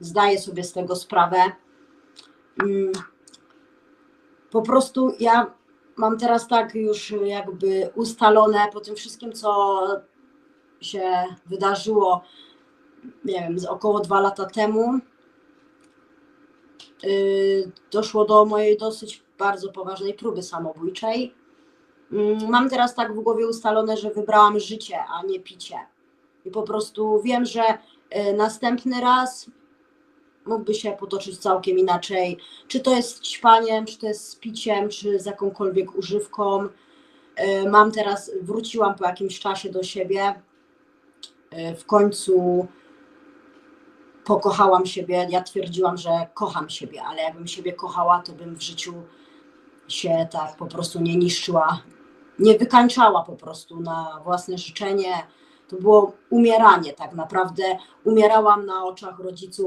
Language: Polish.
zdaję sobie z tego sprawę. Mm, Po prostu ja mam teraz tak już jakby ustalone po tym wszystkim, co się wydarzyło, nie wiem, z około dwa lata temu. Yy, doszło do mojej dosyć bardzo poważnej próby samobójczej. Mm, Mam teraz tak w głowie ustalone, że wybrałam życie, a nie picie. I po prostu wiem, że y, następny raz mógłby się potoczyć całkiem inaczej. Czy to jest ćpaniem, czy to jest piciem, czy z jakąkolwiek używką. Y, Mam teraz, wróciłam po jakimś czasie do siebie. Y, W końcu pokochałam siebie. Ja twierdziłam, że kocham siebie, ale jakbym siebie kochała, to bym w życiu się tak po prostu nie niszczyła, nie wykańczała po prostu na własne życzenie. To było umieranie tak naprawdę. Umierałam na oczach rodziców.